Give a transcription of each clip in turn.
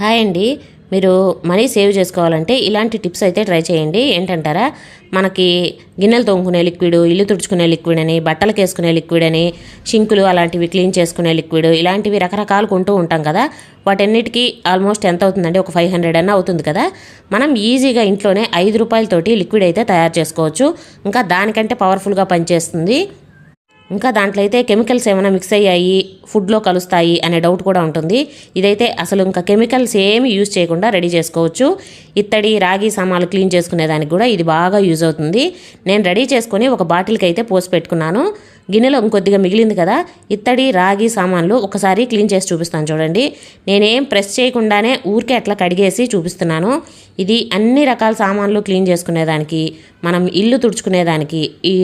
Hi అండి. మీరు money save చేసుకోవాలంటే ఇలాంటి టిప్స్ అయితే ట్రై చేయండి. ఏంటంటారా? మనకి గిన్నెలు తోముకునే లిక్విడ్ ఇల్లు తుడుచుకునే లిక్విడ్ అని బట్టలకు వేసుకునే లిక్విడ్ అని షింకులు అలాంటివి క్లీన్ చేసుకునే లిక్విడ్ ఇలాంటివి రకరకాలు కొంటూ ఉంటాం కదా. వాటన్నిటికీ ఆల్మోస్ట్ ఎంత అవుతుందండి? ఒక ఫైవ్ హండ్రెడ్ అన్న అవుతుంది కదా. మనం ఈజీగా ఇంట్లోనే ఐదు రూపాయలతోటి లిక్విడ్ అయితే తయారు చేసుకోవచ్చు. ఇంకా దానికంటే పవర్ఫుల్గా పనిచేస్తుంది. ఇంకా దాంట్లో అయితే కెమికల్స్ ఏమైనా మిక్స్ అయ్యాయి ఫుడ్లో కలుస్తాయి అనే డౌట్ కూడా ఉంటుంది. ఇదైతే అసలు ఇంకా కెమికల్స్ ఏమి యూజ్ చేయకుండా రెడీ చేసుకోవచ్చు. ఇత్తడి రాగి సామాన్లు క్లీన్ చేసుకునేదానికి కూడా ఇది బాగా యూజ్ అవుతుంది. నేను రెడీ చేసుకొని ఒక బాటిల్కి అయితే పోసి పెట్టుకున్నాను. గిన్నెలో ఇంకొద్దిగా మిగిలింది కదా ఇత్తడి రాగి సామాన్లు ఒకసారి క్లీన్ చేసి చూపిస్తాను చూడండి. నేనేం ప్రెస్ చేయకుండానే ఊరికే అట్లా కడిగేసి చూపిస్తున్నాను. ఇది అన్ని రకాల సామాన్లు క్లీన్ చేసుకునేదానికి మనం ఇల్లు తుడుచుకునేదానికి ఈ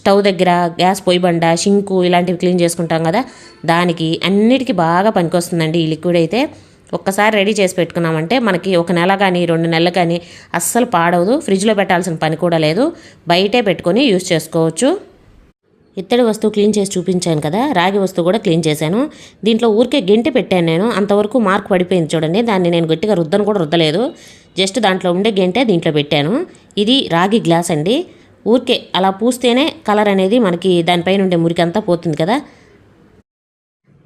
స్టవ్ దగ్గర గ్యాస్ పొయ్యి బండ షింకు ఇలాంటివి క్లీన్ చేసుకుంటాం కదా దానికి అన్నిటికీ బాగా పనికొస్తుందండి ఈ లిక్విడ్ అయితే. ఒక్కసారి రెడీ చేసి పెట్టుకున్నామంటే మనకి ఒక నెల కానీ రెండు నెలలు కానీ అస్సలు పాడవదు. ఫ్రిడ్జ్లో పెట్టాల్సిన పని కూడా లేదు. బయటే పెట్టుకొని యూస్ చేసుకోవచ్చు. ఇత్తడి వస్తువు క్లీన్ చేసి చూపించాను కదా రాగి వస్తువు కూడా క్లీన్ చేశాను. దీంట్లో ఊరికే గెంటి పెట్టాను నేను అంతవరకు మార్క్ పడిపోయింది చూడండి దాన్ని నేను గట్టిగా రుద్దను కూడా రుద్దలేదు. జస్ట్ దాంట్లో ఉండే గెంటే దీంట్లో పెట్టాను. ఇది రాగి గ్లాస్ అండి. ఊరికే అలా పూస్తేనే కలర్ అనేది మనకి దానిపైన ఉండే మురికంతా పోతుంది కదా.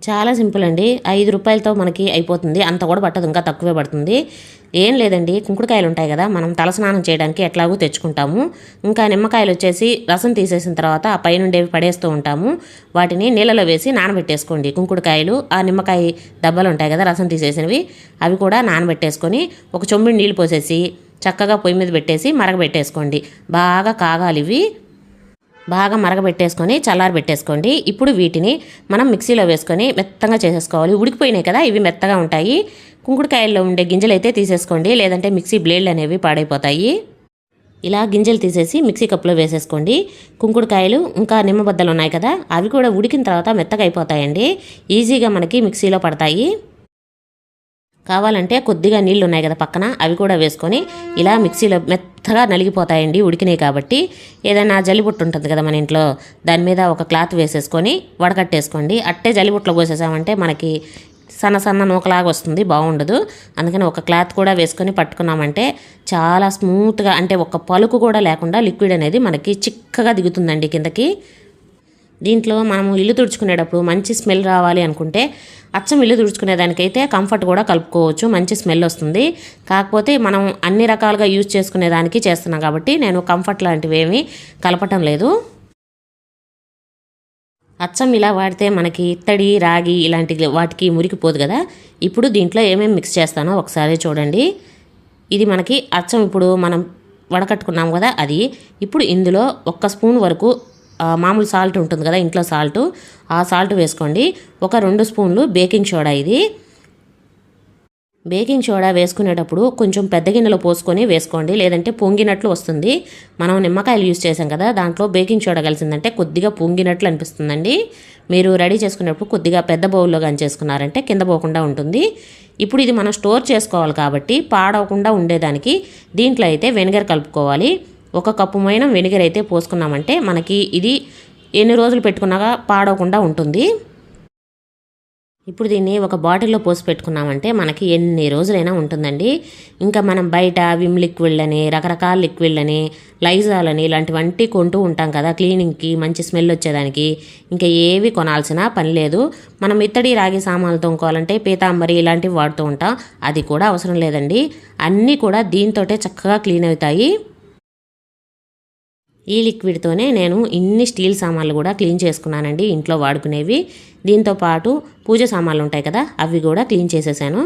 చాలా సింపుల్ అండి. ఐదు రూపాయలతో మనకి అయిపోతుంది. అంత కూడా పట్టదు. ఇంకా తక్కువే పడుతుంది. ఏం లేదండి. కుంకుడుకాయలు ఉంటాయి కదా మనం తలస్నానం చేయడానికి ఎట్లాగూ తెచ్చుకుంటాము. ఇంకా నిమ్మకాయలు వచ్చేసి రసం తీసేసిన తర్వాత ఆ పైనుండేవి పడేస్తూ ఉంటాము. వాటిని నీళ్ళలో వేసి నానబెట్టేసుకోండి. కుంకుడుకాయలు ఆ నిమ్మకాయ దెబ్బలు ఉంటాయి కదా రసం తీసేసినవి అవి కూడా నానబెట్టేసుకొని ఒక చొమ్మిడి నీళ్ళు పోసేసి చక్కగా పొయ్యి మీద పెట్టేసి మరగబెట్టేసుకోండి. బాగా కాగాలి ఇవి బాగా మరగబెట్టేసుకొని చల్లారి పెట్టేసుకోండి. ఇప్పుడు వీటిని మనం మిక్సీలో వేసుకొని మెత్తగా చేసేసుకోవాలి. ఉడికిపోయినాయి కదా ఇవి మెత్తగా ఉంటాయి. కుంకుడుకాయల్లో ఉండే గింజలు అయితే తీసేసుకోండి. లేదంటే మిక్సీ బ్లేడ్లు అనేవి పాడైపోతాయి. ఇలా గింజలు తీసేసి మిక్సీ కప్పులో వేసేసుకోండి. కుంకుడుకాయలు ఇంకా నిమ్మబద్దలు ఉన్నాయి కదా అవి కూడా ఉడికిన తర్వాత మెత్తగా అయిపోతాయండి. ఈజీగా మనకి మిక్సీలో పడతాయి. కావాలంటే కొద్దిగా నీళ్ళు ఉన్నాయి కదా పక్కన అవి కూడా వేసుకొని ఇలా మిక్సీలో మెత్తగా నలిగిపోతాయండి ఉడికినాయి కాబట్టి. ఏదైనా జలిబుట్టు ఉంటుంది కదా మన ఇంట్లో దాని మీద ఒక క్లాత్ వేసేసుకొని వడకట్టేసుకోండి. అట్టే జలిబుట్టలో పోసేసామంటే మనకి సన్న సన్న నూకలాగా వస్తుంది బాగుండదు. అందుకని ఒక క్లాత్ కూడా వేసుకొని పట్టుకున్నామంటే చాలా స్మూత్గా అంటే ఒక పలుకు కూడా లేకుండా లిక్విడ్ అనేది మనకి చిక్కగా దిగుతుందండి కిందకి. దీంట్లో మనము ఇల్లు తుడుచుకునేటప్పుడు మంచి స్మెల్ రావాలి అనుకుంటే అచ్చం ఇల్లు తుడుచుకునేదానికైతే కంఫర్ట్ కూడా కలుపుకోవచ్చు మంచి స్మెల్ వస్తుంది. కాకపోతే మనం అన్ని రకాలుగా యూజ్ చేసుకునేదానికి చేస్తున్నాం కాబట్టి నేను కంఫర్ట్ లాంటివి ఏమీ కలపటం లేదు. అచ్చం ఇలా వాడితే మనకి ఇత్తడి రాగి ఇలాంటి వాటికి మురికిపోదు కదా. ఇప్పుడు దీంట్లో ఏమేమి మిక్స్ చేస్తానో ఒకసారి చూడండి. ఇది మనకి అచ్చం ఇప్పుడు మనం వడకట్టుకున్నాం కదా అది. ఇప్పుడు ఇందులో ఒక్క స్పూన్ వరకు మామూలు సాల్ట్ ఉంటుంది కదా ఇంట్లో సాల్ట్. ఆ సాల్ట్ వేసుకోండి. ఒక రెండు స్పూన్లు బేకింగ్ సోడా ఇది. బేకింగ్ సోడా వేసుకునేటప్పుడు కొంచెం పెద్ద గిన్నెలో పోసుకొని వేసుకోండి. లేదంటే పొంగినట్లు వస్తుంది. మనం నిమ్మకాయలు యూజ్ చేసాం కదా దాంట్లో బేకింగ్ సోడా కలిసిందంటే కొద్దిగా పొంగినట్లు అనిపిస్తుందండి. మీరు రెడీ చేసుకునేటప్పుడు కొద్దిగా పెద్ద బౌల్లో కానీ చేసుకున్నారంటే కింద పోకుండా ఉంటుంది. ఇప్పుడు ఇది మనం స్టోర్ చేసుకోవాలి కాబట్టి పాడవకుండా ఉండేదానికి దీంట్లో అయితే వెనిగర్ కలుపుకోవాలి. ఒక కప్పు మైన వెనిగర్ అయితే పోసుకున్నామంటే మనకి ఇది ఎన్ని రోజులు పెట్టుకున్నాక పాడవకుండా ఉంటుంది. ఇప్పుడు దీన్ని ఒక బాటిల్లో పోసి పెట్టుకున్నామంటే మనకి ఎన్ని రోజులైనా ఉంటుందండి. ఇంకా మనం బయట విమ్ లిక్విడ్ అని రకరకాల లిక్విడ్ అని లైజాల్ అని ఇలాంటివంటి కొంటూ ఉంటాం కదా క్లీనింగ్కి మంచి స్మెల్ వచ్చేదానికి. ఇంకా ఏవి కొనాల్సిన పని లేదు. మనం ఇత్తడి రాగి సామాన్లు తోముకోవాలంటే పీతాంబరి ఇలాంటివి వాడుతూ ఉంటాం. అది కూడా అవసరం లేదండి. అన్నీ కూడా దీంతోటే చక్కగా క్లీన్ అవుతాయి. ఈ లిక్విడ్తోనే నేను ఇన్ని స్టీల్ సామాన్లు కూడా క్లీన్ చేసుకున్నానండి ఇంట్లో వాడుకునేవి. దీంతో పాటు పూజ సామాన్లు ఉంటాయి కదా అవి కూడా క్లీన్ చేసేసాను.